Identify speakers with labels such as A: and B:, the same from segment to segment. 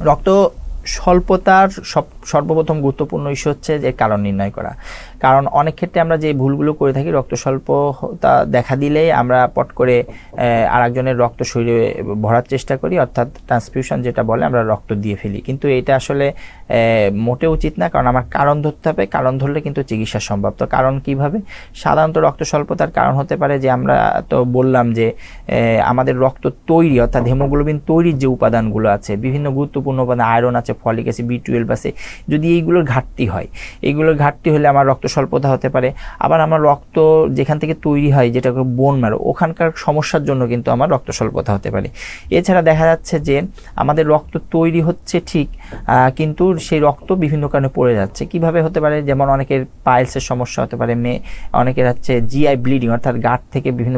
A: রক্ত স্বল্পতার সব, সর্বপ্রথম গুরুত্বপূর্ণ ইস্যু হচ্ছে যে কারণ নির্ণয় করা। কারণ অনেক ক্ষেত্রে আমরা যে ভুলগুলো করে থাকি, রক্ত স্বল্পতা দেখা দিলেই আমরা পট করে আর একজনের রক্ত শরীরে ভরার চেষ্টা করি, অর্থাৎ ট্রান্সফিউশন যেটা বলে আমরা রক্ত দিয়ে ফেলি। কিন্তু এটা আসলে মোটে উচিত না, কারণ আমার কারণ ধরতে হবে। কারণ ধরলে কিন্তু চিকিৎসা সম্ভব। তো কারণ কীভাবে? সাধারণত রক্ত স্বল্পতার কারণ হতে পারে যে আমরা তো বললাম যে আমাদের রক্ত তৈরি, অর্থাৎ হেমোগ্লোবিন তৈরির যে উপাদানগুলো আছে, বিভিন্ন গুরুত্বপূর্ণ উপাদান আয়রন আছে ফলিক অ্যাসিড বি টুয়েলভ আছে। যদি এইগুলোর ঘাটতি হয়, এইগুলোর ঘাটতি হলে আমার রক্ত স্বল্পতা হতে পারে। আবার আমার রক্ত যেখান থেকে তৈরি হয় যেটা বোন মারো ওখানকার সমস্যার জন্য কিন্তু আমার রক্ত স্বল্পতা হতে পারে। এছাড়া দেখা যাচ্ছে যে, আমাদের রক্ত তৈরি হচ্ছে ঠিক কিন্তু সেই রক্ত বিভিন্ন কারণে পড়ে যাচ্ছে। কীভাবে হতে পারে? যেমন অনেকের পাইলসের সমস্যা হতে পারে মেয়ে অনেকের হচ্ছে জিআই ব্লিডিং অর্থাৎ গাট থেকে বিভিন্ন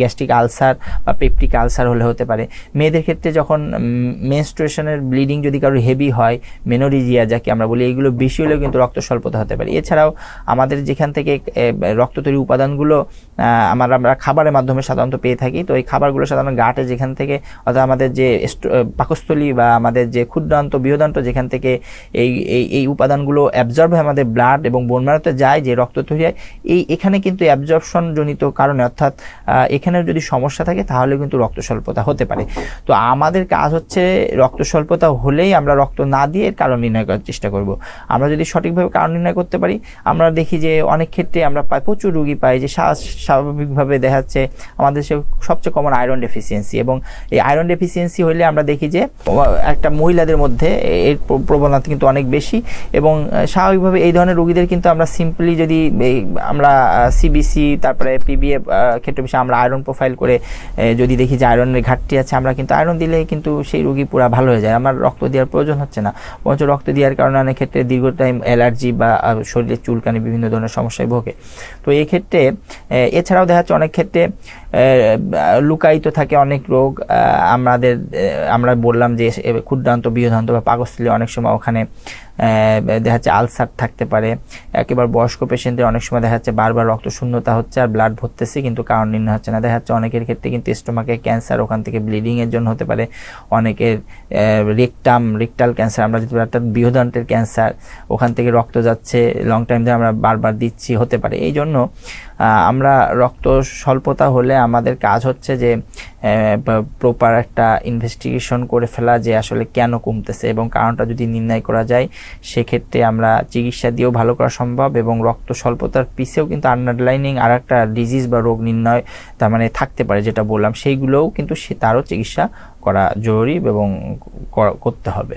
A: গ্যাস্ট্রিক আলসার বা পেপটিক আলসার হলে হতে পারে। মেয়েদের ক্ষেত্রে যখন মেনস্ট্রুয়েশনের ব্লিডিং যদি কারোর হেভি হয়, মেনোরিজিয়া যাকে আমরা বলি এইগুলো বেশি হলেও কিন্তু রক্ত স্বল্পতা হতে পারে। এছাড়াও আমাদের যেখান থেকে রক্ত তৈরি উপাদানগুলো আমরা আমরা খাবারের মাধ্যমে সাধারণত পেয়ে থাকি, তো এই খাবারগুলো সাধারণত গাটে যেখান থেকে, অর্থাৎ আমাদের যে পাকস্থলী বা আমাদের যে ক্ষুদ্রান্ত বৃহদান্ত যেখান থেকে এই এই এই উপাদানগুলো অ্যাবজর্ব হয়ে, আমাদের ব্লাড এবং বোনমারাতে যায়, যে রক্ত তৈরি হয়, এই, এখানে কিন্তু অ্যাবজর্পশনজনিত কারণে, অর্থাৎ এখানে যদি সমস্যা থাকে তাহলে কিন্তু রক্ত স্বল্পতা হতে পারে। তো আমাদের কাজ হচ্ছে, রক্ত স্বল্পতা হলেই আমরা রক্ত না দিয়ে এর কারণ নির্ণয় করার চেষ্টা করব। আমরা যদি সঠিকভাবে কারণ নির্ণয় করতে পারি, আমরা দেখি যে অনেক ক্ষেত্রে আমরা পাই, প্রচুর রুগী পাই যে শ্বাস স্বাভাবিকভাবে দেখা যাচ্ছে আমাদের সে সবচেয়ে কমন আয়রন ডেফিসিয়েন্সি এবং এই আয়রন ডেফিসিয়েন্সি হলে আমরা দেখি যে, একটা মহিলাদের মধ্যে এর প্রবণতা কিন্তু অনেক বেশি এবং স্বাভাবিকভাবে এই ধরনের রুগীদের কিন্তু আমরা সিম্পলি যদি আমরা সিবিসি তারপরে পিবিএ ক্ষেত্রে বিষয়ে আমরা আয়রন প্রোফাইল করে যদি দেখি যে আয়রনের ঘাটতি আছে, আমরা কিন্তু আয়রন দিলে কিন্তু সেই রুগী পুরো ভালো হয়ে যায়। আমার রক্ত দেওয়ার প্রয়োজন হচ্ছে না। বরঞ্চ রক্ত দেওয়ার কারণে অনেক ক্ষেত্রে দীর্ঘ টাইম অ্যালার্জি বা শরীরের চুলকানি বিভিন্ন ধরনের সমস্যায় ভোগে। তো এই ক্ষেত্রে এছাড়াও দেখা যাচ্ছে অনেক ক্ষেত্রে লুকায়িত থাকে অনেক রোগ। আমাদের আমরা বললাম যে ক্ষুদ্রান্ত, বৃহদান্ত বা পাকস্থলী অনেক সময় ওখানে দেখা যাচ্ছে আলসার থাকতে পারে। একেবারে বয়স্ক পেশেন্টদের অনেক সময় দেখা যাচ্ছে বারবার রক্ত শূন্যতা হচ্ছে আর ব্লাড ভরতেছে, কিন্তু কারণ নির্ণয় হচ্ছে না। দেখা যাচ্ছে অনেকের ক্ষেত্রে কিন্তু স্টোমাকে ক্যান্সার ওখান থেকে ব্লিডিংয়ের জন্য হতে পারে। অনেকের রেকটাম রেকটাল ক্যান্সার আমরা যদি অর্থাৎ বৃহদান্তের ক্যান্সার ওখান থেকে রক্ত যাচ্ছে লং টাইম ধরে আমরা বারবার দিচ্ছি, হতে পারে। এই জন্য আমরা রক্ত স্বল্পতা হলে আমাদের কাজ হচ্ছে যে প্রপার একটা ইনভেস্টিগেশন করে ফেলা যে আসলে কেন কমতেছে এবং কারণটা যদি নির্ণয় করা যায়, সেক্ষেত্রে আমরা চিকিৎসা দিয়েও ভালো করা সম্ভব এবং রক্ত স্বল্পতার পিছেও কিন্তু আন্ডারলাইনিং আর একটা ডিজিজ বা রোগ নির্ণয়, তার মানে থাকতে পারে যেটা বললাম, সেইগুলোও কিন্তু সে, তারও চিকিৎসা করা জরুরি এবং করতে হবে